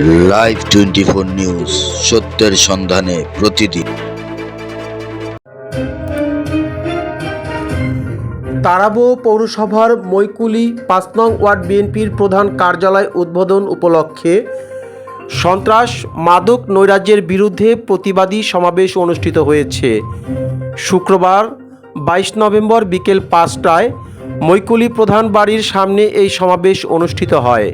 Live twenty four news সত্যের সন্ধানে প্রতিদিন। তারাবো পৌরসভার মৈকুলি পাঁচ নং ওয়ার্ড বিএনপির প্রধান কার্যালয় উদ্বোধন উপলক্ষে সন্ত্রাস, মাদক নৈরাজ্যের বিরুদ্ধে প্রতিবাদী সমাবেশ অনুষ্ঠিত হয়েছে। শুক্রবার, বাইশ নভেম্বর বিকেল পাঁচটায় মৈকুলি প্রধান বাড়ির সামনে এই সমাবেশ অনুষ্ঠিত হয়।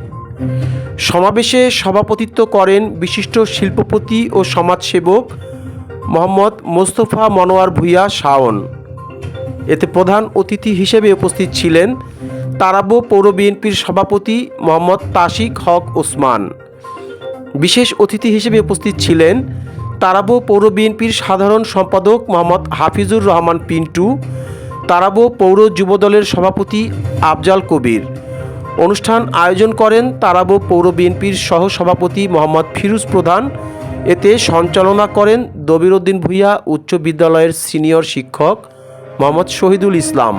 সমাবেশে সভাপতিত্ব করেন বিশিষ্ট শিল্পপতি ও সমাজসেবক মোহাম্মদ মোস্তফা মনোয়ার ভূঁইয়া শাওন। এতে প্রধান অতিথি হিসেবে উপস্থিত ছিলেন তারাবো পৌর বিএনপির সভাপতি মোহাম্মদ তাসিক হক ওসমান। বিশেষ অতিথি হিসেবে উপস্থিত ছিলেন তারাবো পৌর বিএনপির সাধারণ সম্পাদক মোহাম্মদ হাফিজুর রহমান পিন্টু, তারাবো পৌর যুবদলের সভাপতি আফজাল কবির। অনুষ্ঠান আয়োজন করেন তারাবো পৌর বিএনপির সহ সভাপতি মোহাম্মদ ফিরুজ প্রধান। এতে সঞ্চালনা করেন দবিরউদ্দিন ভূঁইয়া, উচ্চ বিদ্যালয়ের সিনিয়র শিক্ষক মোহাম্মদ শহীদুল ইসলাম।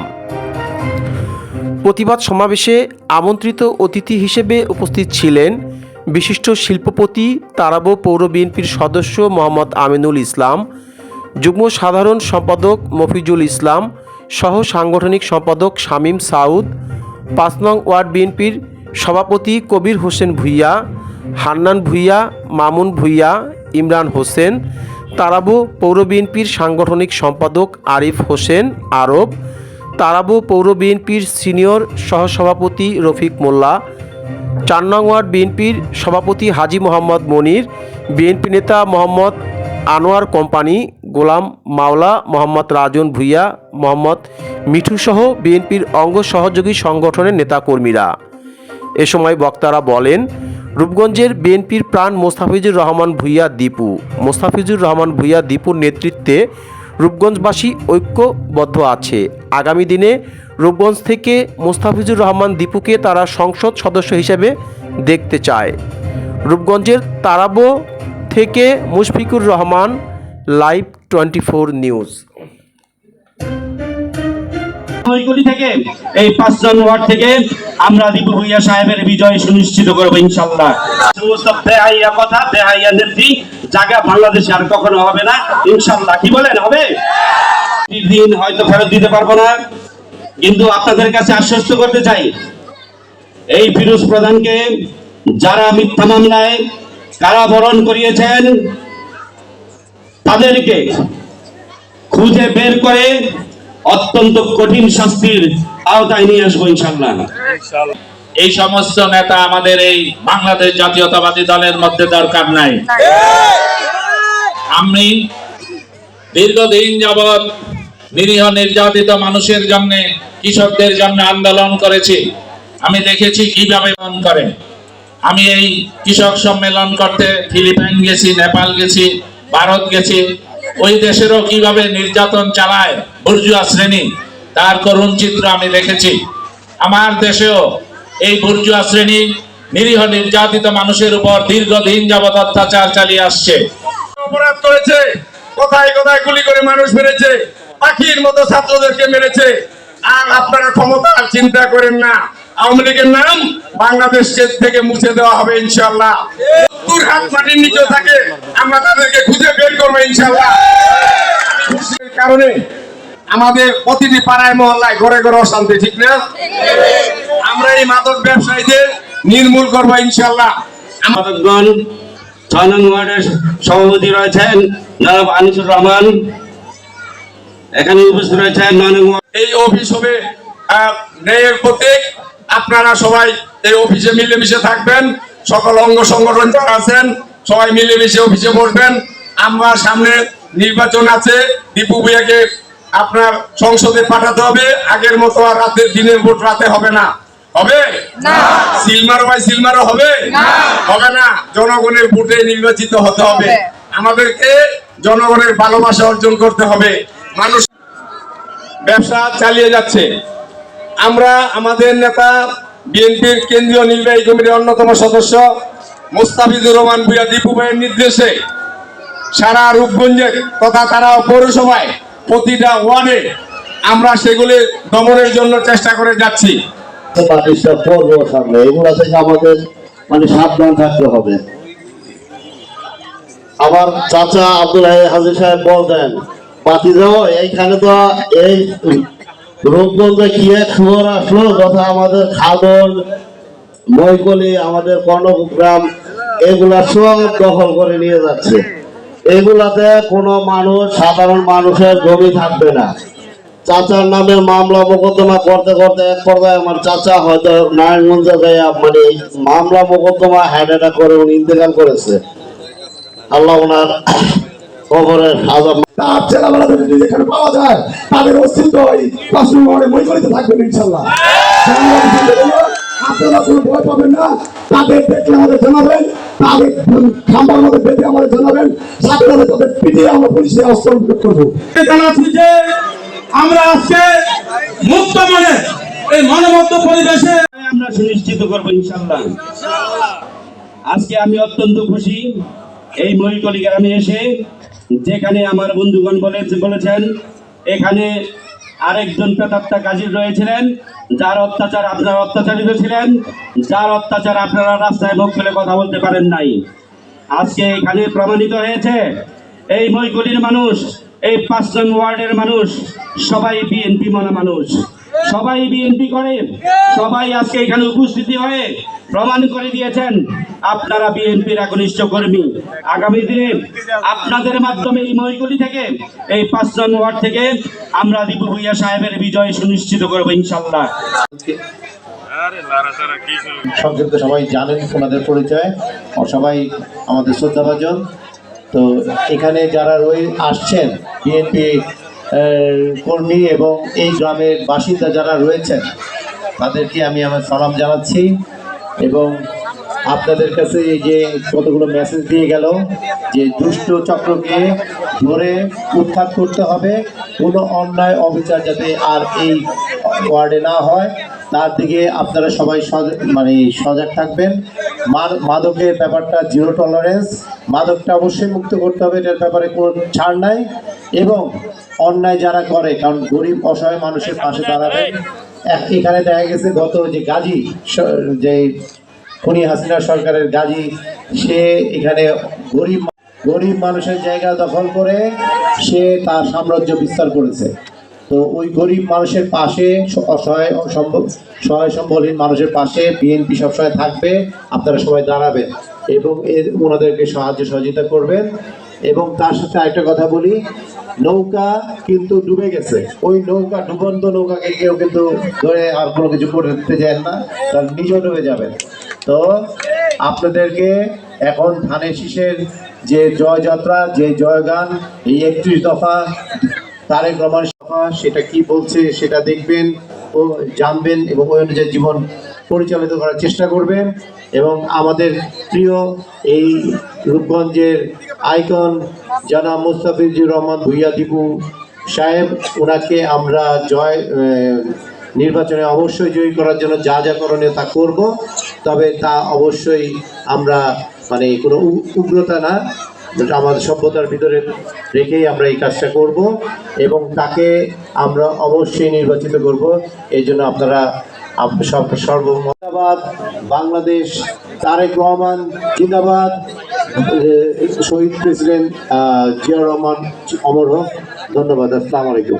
প্রতিবাদ সমাবেশে আমন্ত্রিত অতিথি হিসেবে উপস্থিত ছিলেন বিশিষ্ট শিল্পপতি তারাবো পৌর বিএনপির সদস্য মোহাম্মদ আমিনুল ইসলাম, যুগ্ম সাধারণ সম্পাদক মফিজুল ইসলাম, সহ সাংগঠনিক সম্পাদক শামীম সাউদ পাঁচ নং ওয়ার্ড বিএনপির সভাপতি কবির হোসেন ভূঁইয়া, হান্নান ভূঁইয়া, মামুন ভূঁইয়া, ইমরান হোসেন, তারাবো পৌর বিএনপির সাংগঠনিক সম্পাদক আরিফ হোসেন আরব, তারাবো পৌর বিএনপির সিনিয়র সহসভাপতি রফিক মোল্লা, চার নং ওয়ার্ড বিএনপির সভাপতি হাজি মোহাম্মদ মনির, বিএনপি নেতা মোহাম্মদ আনোয়ার কোম্পানি গোলাম মাওলা মোহাম্মদ রাজন ভূঁইয়া, মোহাম্মদ মিঠুসহ বিএনপির অঙ্গ সহযোগী সংগঠনের নেতাকর্মীরা। এ সময় বক্তারা বলেন, রূপগঞ্জের বিএনপির প্রাণ মোস্তাফিজুর রহমান ভূঁইয়া দীপু। মোস্তাফিজুর রহমান ভূঁইয়া দীপুর নেতৃত্বে রূপগঞ্জবাসী ঐক্যবদ্ধ আছে। আগামী দিনে রূপগঞ্জ থেকে মোস্তাফিজুর রহমান দীপুকে তারা সংসদ সদস্য হিসেবে দেখতে চায়। রূপগঞ্জের তারাবো থেকে Mushfiqur Rahman live twenty four news. থেকে এই পাঁচজন ওয়ার্ড থেকে আমরা দীপু ভুইয়া সাহেবের বিজয় সুনিশ্চিত ইনশাল্লাহ সমস্ত কথা নেত্রী, জায়গা বাংলাদেশে আর কখনো হবে না। ইনশাল্লাহ কি বলেন, হবে? দিন হয়তো ফেরত দিতে পারব না। কিন্তু আপনাদের কাছে আশ্বস্ত করতে চাই, এই ফিরোজ প্রধানকে যারা মিথ্যা মামলায় কারাবরণ করিয়েছেন তাদেরকে খুঁজে বের করে অত্যন্ত কঠিন শাস্তির আওতায় নিয়ে আসব ইনশাল্লাহ এই সমস্ত নেতা আমাদের এই বাংলাদেশ জাতীয়তাবাদী দলের মধ্যে দরকার নাই। আমি দীর্ঘদিন যাবৎ নিরীহ নির্যাতিত মানুষের জন্য, কৃষকদের জন্য আন্দোলন করেছি। আমি দেখেছি কীভাবে মন করে। আমি এই কৃষক সম্মেলন করতে ফিলিপাইন গেছি, নেপাল গেছি। ভারত গেছে। ওই দেশেরও কীভাবে নির্যাতন চালায় বুর্জুয়া শ্রেণি, তার করুণ চিত্র আমি দেখেছি। আমার দেশেও এই বুর্জুয়া শ্রেণি নিরীহ নির্যাতিত মানুষের উপর দীর্ঘদিন যাবৎ অত্যাচার চালিয়ে আসছে। অপরাধ করেছে, কোথায় কোথায় গুলি করে মানুষ মেরেছে, পাখির মতো ছাত্রদেরকে মেরেছে। আর আপনারা ক্ষমতার চিন্তা করেন না। আওয়ামী লীগের নাম বাংলাদেশ থেকে মুছে দেওয়া হবে ইনশাল্লাহ সত্তর হাত মাটির নিচে থাকে আমরা তাদেরকে খুঁজে বের করব ইনশাল্লাহ কারণে আমাদের প্রতিটি পাড়ায় মহল্লায় ঘরে ঘরে অশান্তি ঠিক না? আমরা এই মাদক ব্যবসায়ীদের নির্মূল করব ইনশাল্লাহ আমাদেরগণ ছয় নং ওয়ার্ডের সভাপতি রয়েছেন জনাব আনিসুর রহমান। এখানে উপস্থিত রয়েছেন নয় নং এই অফিস হবে ন্যায়ের প্রতীক। আপনারা সবাই এই অফিসে মিলেমিশে থাকবেন। সকল অঙ্গ সংগঠন যারা আছেন সবাই মিলেমিশে অফিসে বসবেন। আমরা সামনে নির্বাচন আছে। দীপু ভূঁইয়াকে আপনার সংসদে পাঠাতে হবে। আগের মতো আর রাতে দিনের ভোট রাতে হবে না। হবে? সিলমারো ভাই সিলমারো হবে? হবে না। জনগণের ভোটে নির্বাচিত হতে হবে। আমাদেরকে জনগণের ভালোবাসা অর্জন করতে হবে। মানুষ ব্যবসা চালিয়ে যাচ্ছে। আমরা আমাদের নেতা বিএনপির কেন্দ্রীয় নির্বাহী কমিটির অন্যতম সদস্য মোস্তাফিজুর রহমান ভুইয়া দীপু ভাইয়ের নির্দেশে সারা রূপগঞ্জে তথা তারা পৌরসভায় প্রতিটা ওয়ার্ডে আমরা সেগুলি দমনের জন্য চেষ্টা করে যাচ্ছি। এগুলো থেকে আমাদের মানে সাবধান থাকতে হবে। আমার চাচা আব্দুল হাজির সাহেব বলতেন, বাতি যাও এইখানে তো এই রূপগঞ্জে কি এক খবর আসলো? তথা আমাদের খাদন মৈকলি আমাদের কর্ণগ্রাম এগুলা সব দখল করে নিয়ে যাচ্ছে। এগুলাতে কোনো মানুষ, সাধারণ মানুষের জমি থাকবে না। চাচার নামে মামলা মোকদ্দমা করতে করতে এক পর্যায়ে আমার চাচা হয়তো নারায়ণগঞ্জে যায় মানে মামলা মোকদ্দমা হ্যান্ডেটা করে উনি ইন্তেকাল করেছে। আল্লাহ ওনার খবরের আজাব তার ছেলেবেলা থেকে যদি এখানে পাওয়া যায় তাদের অস্তিত্ব থাকবেন ইনশাল্লাহ আপনারা কোনো ভয় পাবেন না। তাদের দেখলে আমাদের জানাবেন তাদের খাম্বার মধ্যে বেঁধে আমাদের জানাবেন সাথে সাথে তাদের পিটিয়ে আমরা পুলিশে অস্ত্র প্রয়োগ করব। জানাচ্ছি যে আমরা আজকে মুক্ত মনে এই মানবত্ব পরিবেশে আমরা সুনিশ্চিত করব ইনশাল্লাহ আজকে আমি অত্যন্ত খুশি এই মহিকলি গ্রামে এসে যেখানে আমার বন্ধুগণ বলে বলেছেন, এখানে আরেকজন প্রেতাত্মা কাজীর রয়েছিলেন, যার অত্যাচার আপনারা অত্যাচারিত ছিলেন, যার অত্যাচার আপনারা রাস্তায় মুখ খুলে কথা বলতে পারেন নাই। আজকে এখানে প্রমাণিত হয়েছে, এই মৈকলির মানুষ, এই পাঁচ নং ওয়ার্ডের মানুষ, সবাই বিএনপি মনা মানুষ। সবাই বিএনপি করে, সবাই আজকে এখানে উপস্থিতি হয়ে প্রমাণ করে দিয়েছেন আপনারা বিএনপির একনিষ্ঠ কর্মী। আগামী দিনে আপনাদের মাধ্যমে এই মহিগুলি থেকে, এই পাঁচ নং ওয়ার্ড থেকে আমরা দীপু ভুইয়া সাহেবের বিজয় সুনিশ্চিত করব ইনশাল্লাহ। সংক্ষিপ্ত সবাই জানেন ওনাদের পরিচয় সবাই আমাদের শ্রদ্ধাভাজন তো এখানে যারা রয়ে আসছেন, বিএনপি কর্মী এবং এই গ্রামের বাসিন্দা যারা রয়েছেন, তাদেরকে আমি আমার সালাম জানাচ্ছি এবং আপনাদের কাছে এই যে কতগুলো মেসেজ দিয়ে গেল যে দুষ্ট চক্রকে ধরে উত্থাপ করতে হবে, কোনো অন্যায় অবিচার যাতে আর এই ওয়ার্ডে না হয়। তার দিকে আপনারা সবাই মানে সজাগ থাকবেন। মাদকের ব্যাপারটা জিরো টলারেন্স মাদকটা অবশ্যই মুক্ত করতে হবে, এটার ব্যাপারে কোনো ছাড় নাই। এবং অন্যায় যারা করে, কারণ গরিব অসহায় মানুষের পাশে দাঁড়াবেন এক- এখানে দেখা গেছে গত যে গাজী যে খুনি হাসিনা সরকারের গাজী, সে এখানে গরিব গরিব মানুষের জায়গা দখল করে সে তার সাম্রাজ্য বিস্তার করেছে। তো ওই গরিব মানুষের পাশে অসহায় সম্ভব সহায় সম্বলহীন মানুষের পাশে বিএনপি সবসময় থাকবে, আপনারা সবাই দাঁড়াবেন এবং এর ওনাদেরকে সাহায্য সহযোগিতা করবেন। এবং তার সাথে আরেকটা কথা বলি, নৌকা কিন্তু ডুবে গেছে। ওই নৌকা, ডুবন্ত নৌকাকে কেউ কিন্তু ধরে আর কোনো কিছু করতে যায় না, তার নিজেও ডুবে যাবেন। তো আপনাদেরকে এখন ধানের শীষের যে জয়যাত্রা, যে জয়গান, এই একত্রিশ দফা তারেক রহমান সভা সেটা কি বলছে সেটা দেখবেন ও জানবেন এবং ওই অনুযায়ী জীবন পরিচালিত করার চেষ্টা করবেন। এবং আমাদের প্রিয় এই রূপগঞ্জের আইকন জানা মুস্তাফিজুর রহমান ভুইয়া দীপু সাহেব। ওনাকে আমরা জয় নির্বাচনে অবশ্যই জয়ী করার জন্য যা যা করণীয় তা করব। তবে তা অবশ্যই আমরা মানে কোনো উগ্রতা না। আমাদের সভ্যতার ভিতরে রেখেই আমরা এই কাজটা করব এবং তাকে আমরা অবশ্যই নির্বাচিত করব। এই জন্য আপনারা সর্বমতাবাদ, বাংলাদেশ, তারেক রহমান জিন্দাবাদ। শহীদ প্রেসিডেন্ট জিয়া রহমান, অমর হোক। ধন্যবাদ, আসসালামু আলাইকুম।